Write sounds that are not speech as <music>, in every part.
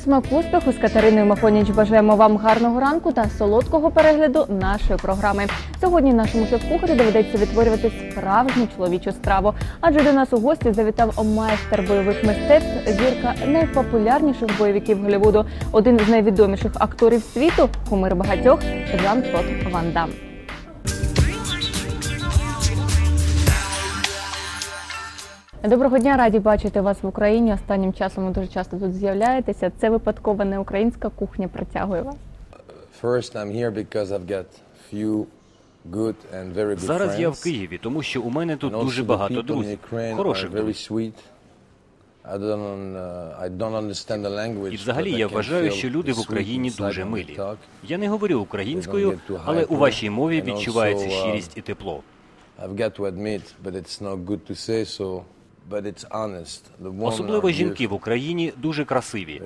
Смак успіху з Катериною Махоніч. Бажаємо вам гарного ранку та солодкого перегляду нашої програми. Сьогодні нашому шеф-кухарю доведеться відтворювати справжню чоловічу страву. Адже до нас у гості завітав майстер бойових мистецтв, зірка найпопулярніших бойовиків Голлівуду, один з найвідоміших акторів світу, кумир багатьох Жан-Клод Ван Дам. Доброго дня, раді бачити вас в Україні. Останнім часом ви дуже часто тут з'являєтеся. Це випадково не українська кухня притягує вас. First, I'm here because I've got few good and very good Зараз я в. Києві, тому що у мене тут дуже багато друзів, хороших друзів. sweet. I don't, uh, I don't understand the language, І взагалі я вважаю, що люди в Україні дуже милі. Я не говорю українською, але у вашій мові відчувається щирість і тепло. I've got to admit, but it's not good to say so, Особливо жінки в. Україні дуже красиві,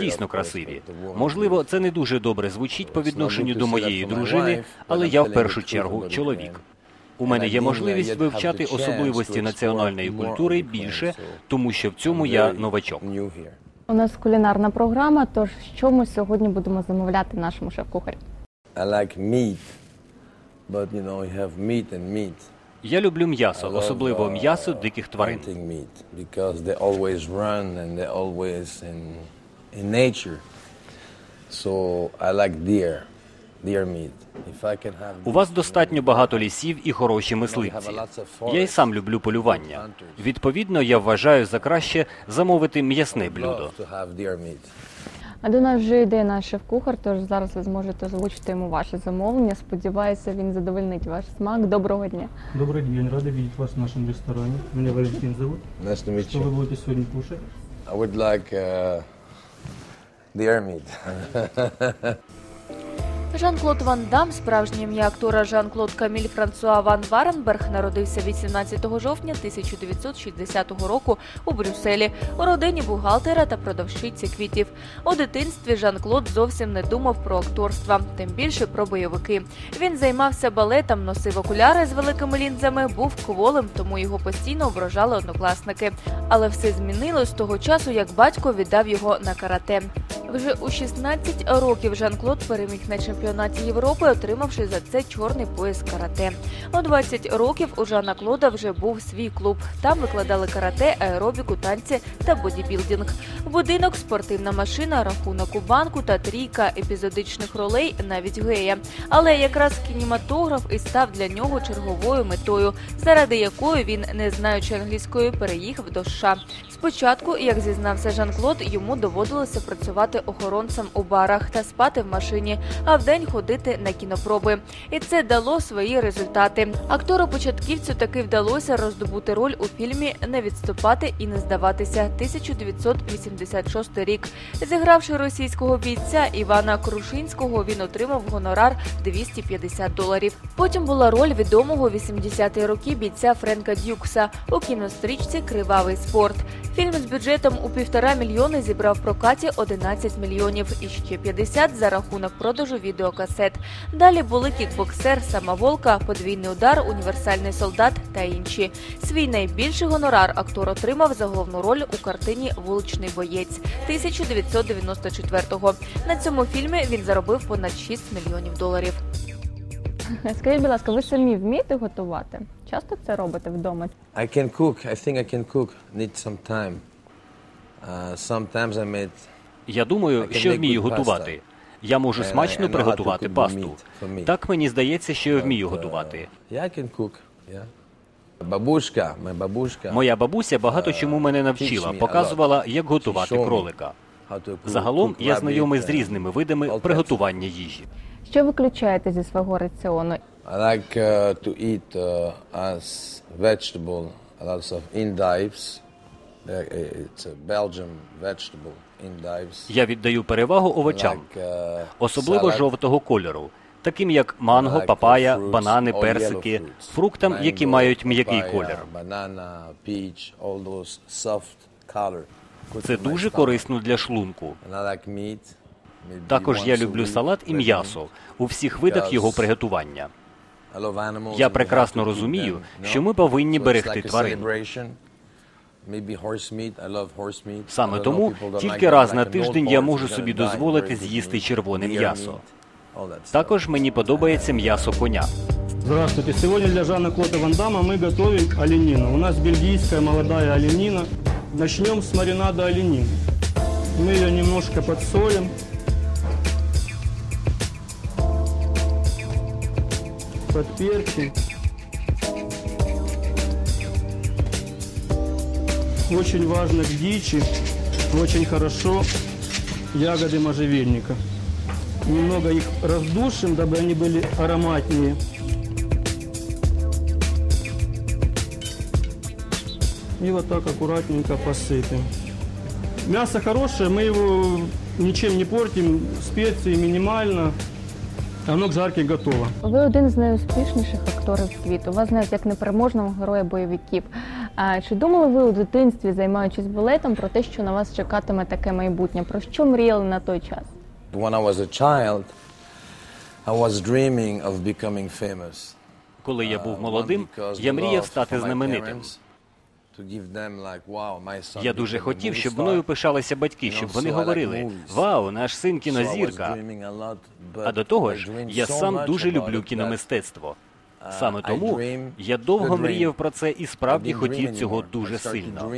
дійсно красиві. Можливо, це не дуже добре звучить по відношенню до моєї дружини, але я в першу чергу чоловік. У мене є можливість вивчати особливості національної культури більше, тому що в цьому я новачок. У нас кулінарна програма. Тож що ми сьогодні будемо замовляти нашому шеф-кухарю? I like meat, but you know you have meat and meat. Я люблю м'ясо, особливо uh, м'ясо диких тварин. У вас достатньо багато лісів і хороші мисливці. Я й сам люблю полювання. Відповідно, я вважаю за краще замовити м'ясне блюдо. love to have deer meat. А до нас вже йде наш шеф-кухар, тож зараз ви зможете озвучити йому ваше замовлення. Сподіваюся, він задовольнить ваш смак. Доброго дня. Добрый день, рады видеть вас в нашем ресторане. Меня Валентин зовут. Nice to meet Что вы you. будете сегодня кушать? I would like uh, deer meat. <laughs> Жан-Клод Ван Дам, справжнє ім'я актора Жан-Клод Каміль Франсуа Ван Варенберг, народився 18 жовтня 1960 року у Брюсселі у родині бухгалтера та продавщиці квітів. У дитинстві Жан-Клод зовсім не думав про акторство, тим більше про бойовики. Він займався балетом, носив окуляри з великими лінзами, був кволим, тому його постійно ображали однокласники. Але все змінилось того часу, як батько віддав його на карате. Вже у 16 років Жан-Клод переміг на чемпіонаті Європи, отримавши за це чорний пояс карате. У 20 років у Жана Клода вже був свій клуб. Там викладали карате, аеробіку, танці та бодібілдинг. Будинок, спортивна машина, рахунок у банку та трійка епізодичних ролей, навіть гея. Але якраз кінематограф і став для нього черговою метою, заради якої він, не знаючи англійської, переїхав до США. Спочатку, як зізнався Жан-Клод, йому доводилося працювати охоронцем у барах та спати в машині, а вдень ходити на кінопроби. І це дало свої результати. Актору початківцю таки вдалося роздобути роль у фільмі Не відступати і не здаватися 1986 рік. Зігравши російського бійця Івана Крушинського, він отримав гонорар 250 доларів. Потім була роль відомого 80-ті роки бійця Френка Дюкса у кінострічці Кривавий спорт. Фільм з бюджетом у півтора мільйони зібрав прокаті 11 мільйонів і ще 50 за рахунок продажу відеокасет. Далі були кікбоксер, самоволка, подвійний удар, універсальний солдат та інші. Свій найбільший гонорар актор отримав за головну роль у картині Вуличний боєць 1994-го. На цьому фільмі він заробив понад 6 мільйонів доларів. Скажіть, будь ласка, ви самі вмієте готувати? Часто це робите вдома? I can cook. I think I can cook. Need some time. Uh, sometimes I made. Я думаю, що вмію готувати. Я можу I смачно приготувати пасту. Так мені здається, що я вмію uh, готувати. Бабушка. Моя бабуся багато чому мене навчила, показувала, як готувати кролика. Загалом я знайомий з різними видами приготування їжі. Що виключаєте зі свого раціону? I like to eat as vegetable, lots of endives. Я віддаю перевагу овочам, uh, особливо жовтого кольору, таким як манго, папая, банани, персики, фруктам, які мають м'який колір. Це дуже корисно для шлунку. Також я люблю салат і м'ясо. У всіх видах його приготування. Я прекрасно розумію, що ми повинні берегти тварин. Саме don't know, тому people don't тільки like раз that. на Like an тиждень old я horse, можу you're собі gonna die. дозволити Very good з'їсти meat. червоне Deer м'ясо. meat, all that stuff. Також мені подобається м'ясо коня. Здравствуйте. Сегодня для Жана Клода Ван Дамма мы готовим оленину. У нас бельгийская молодая оленина. Начнем с маринада оленины. Мы ее немножко подсолим. Подперчим. Очень важно к дичи, очень хорошо ягоды можжевельника. Немного их раздушим, дабы они были ароматнее. И вот так аккуратненько посыпем. Мясо хорошее, мы его ничем не портим, специи минимально. Оно к жарке готово. Ви один з найуспішніших акторів світу. Вас знають як непереможного героя бойовиків. А чи думали ви у дитинстві, займаючись балетом, про те, що на вас чекатиме таке майбутнє? Про що мріяли на той час? When I was a child, I was dreaming of becoming famous. Коли я Uh, був молодим, я мріяв стати знаменитим. Я дуже хотів, щоб мною пишалися батьки, щоб вони говорили. Вау, наш син кінозірка. А до того ж, я сам дуже люблю кіномистецтво. Uh, Саме тому я довго мріяв про це і справді хотів цього дуже сильно.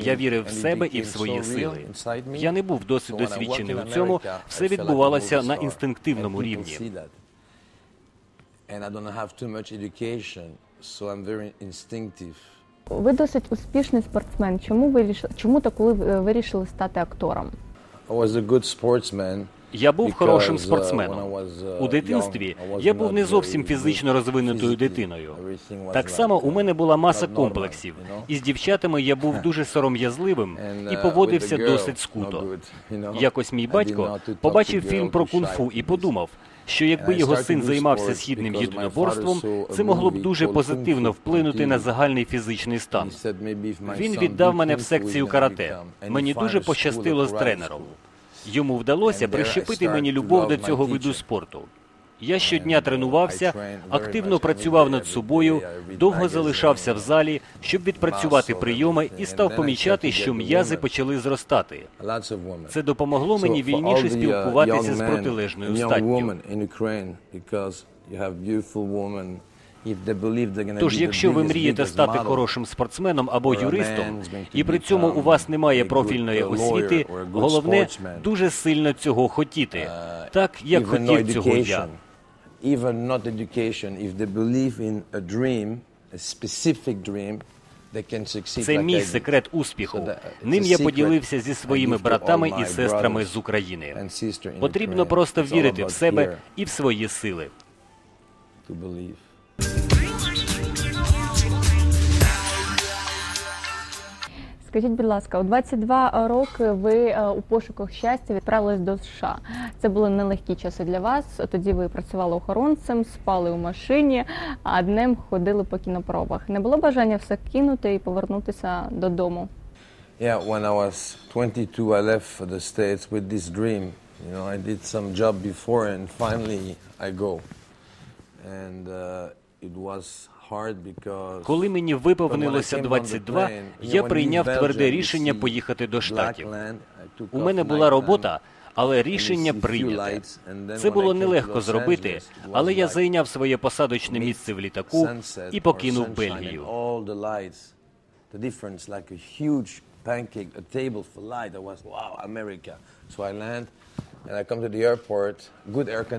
Я вірив в себе і в свої сили. Я не був досить досвідчений у цьому. Все відбувалося на інстинктивному рівні. Ви досить успішний спортсмен. Чому вирішили, чому та коли ви е, вирішили стати актором? I was a good sportsman. Я був хорошим uh, спортсменом. uh, У дитинстві я був не зовсім фізично розвинутою дитиною. Так само у uh, мене була маса комплексів. І з дівчатами я був <laughs> дуже сором'язливим і поводився досить скуто. Якось мій батько побачив фільм про кунг-фу і подумав, що якби його син займався східним єдиноборством, це могло б дуже позитивно вплинути на загальний фізичний стан. Він віддав мене в секцію карате. Мені дуже пощастило з тренером. Йому вдалося прищепити мені любов до цього виду спорту. Я щодня тренувався, активно працював над собою, довго залишався в залі, щоб відпрацювати прийоми і став помічати, що м'язи почали зростати. Це допомогло мені вільніше uh, спілкуватися з протилежною статтю. Тож, якщо ви мрієте стати хорошим спортсменом або юристом, і при цьому у вас немає профільної uh, освіти, головне дуже сильно цього хотіти, uh, так як хотів цього я. even not education, if they believe in a dream, a specific dream, Це мій секрет успіху. Ним я поділився зі своїми братами і сестрами з України. Потрібно просто вірити в себе і в свої сили. Скажіть, будь ласка, у 22 роки ви е, у пошуках щастя відправились до США. Це були нелегкі часи для вас. Тоді ви працювали охоронцем, спали у машині, а днем ходили по кінопробах. Не було бажання все кинути і повернутися додому. Yeah, when I was 22, I left for the States with this dream. You know, I did some job before and finally I go. And uh, Коли мені виповнилося 22, я прийняв тверде рішення поїхати до Штатів. У мене була робота, але рішення прийняте. Це було нелегко зробити, але я зайняв своє посадочне місце в літаку і покинув Бельгію.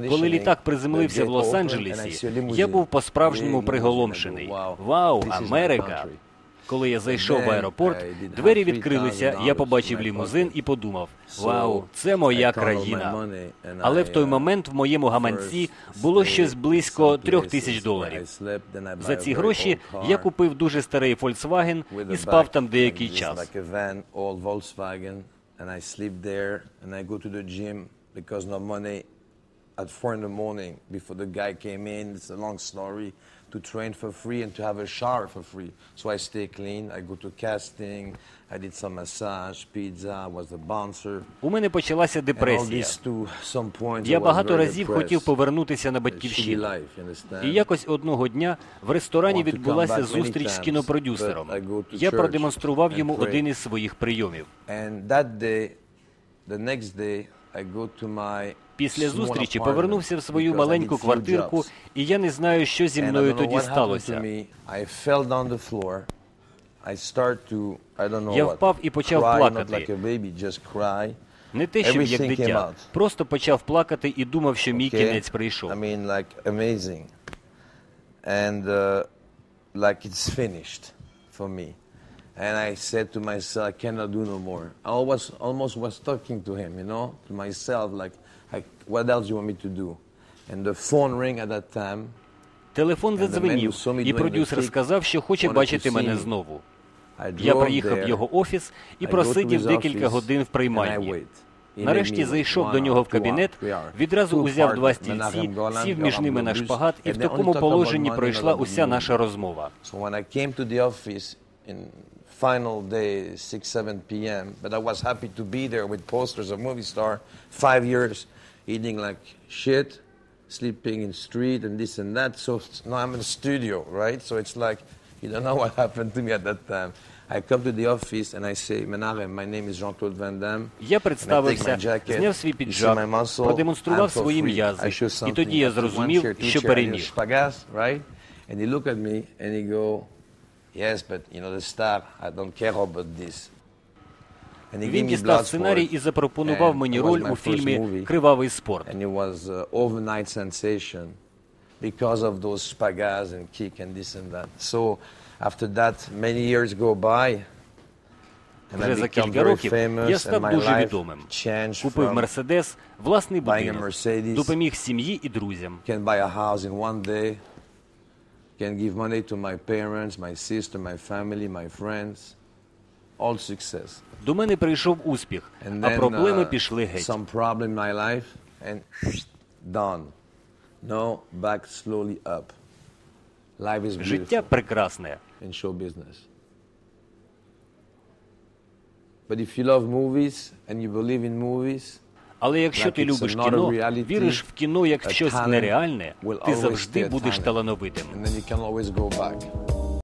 Коли літак приземлився в Лос-Анджелесі, я був по-справжньому приголомшений. Вау, Америка! Коли я зайшов в аеропорт, двері відкрилися, $3,000 я побачив лімузин і подумав: Вау, це моя країна. Але в той uh, момент в моєму гаманці було щось близько трьох тисяч доларів. За ці гроші я купив дуже старий Volkswagen і спав там деякий час. And I sleep there, and I go to the gym because no money at four in the morning before the guy came in. It's a long story. To train for free and to have a shower for free. So I stay clean. I go to casting. I did some massage, pizza. Was a bouncer. У мене почалася депресія. Я багато разів хотів повернутися на батьківщину. І якось одного дня в ресторані відбулася зустріч з кінопродюсером. Я продемонстрував йому один із своїх прийомів. And that day, the next day, Після зустрічі повернувся в свою маленьку квартирку, і я не знаю, що зі мною тоді сталося. Я впав і почав плакати. Не те, щоб як дитя. Просто почав плакати і думав, що мій кінець прийшов. And uh, like it's finished for me. And I said to myself, I cannot do no more. I always, almost was talking to him, you know, to myself, like, like, what else you want me to do? And the phone rang at that time. Телефон задзвенів, me і продюсер сказав, що хоче бачити мене знову. I Я приїхав в його офіс і I просидів декілька годин в I приймальні. Нарешті зайшов до нього в кабінет, відразу узяв два стільці, сів між ними на шпагат, і в такому положенні пройшла уся наша розмова. So when I came to the office in final day, 6, 7 p.m., but I was happy to be there with posters of movie star, five years, eating like shit, sleeping in street and this and that. So now I'm in the studio, right? So it's like, you don't know <laughs> what happened to me at that time. I come to the office and I say, Menachem, my name is Jean-Claude Van Damme. Я And I take представився, my jacket, зняв свій you see піджак, my muscle, продемонстрував I'm for свої free. I м'язи, show і тоді something. я I took one зрозумів, chair, two що chair, I did переміг. Spagas, right? And he look at me and he go, yes, but you know the star, I don't care about this. And he gave Він me дістав сценарій і Bloodsport, запропонував and мені it was роль my у first фільмі movie. Кривавий спорт. and it was uh, overnight sensation because of those spagas and kick and this and that. So after that, many years go by. And I Вже за become кілька very років famous, я and став my дуже life відомим. changed Купив from Мерседес, власний buying a будинок, Mercedes. допоміг сім'ї і друзям. Can give money to my parents, my sister, my family, my friends. All success. До мене прийшов успіх, And а then проблеми uh, пішли геть. some problem in my life and done. No, back slowly up. Life is Життя прекрасне. in show business. But if you love movies and you believe in movies, Але якщо ти любиш кіно, віриш в кіно як в щось нереальне, ти завжди будеш талановитим.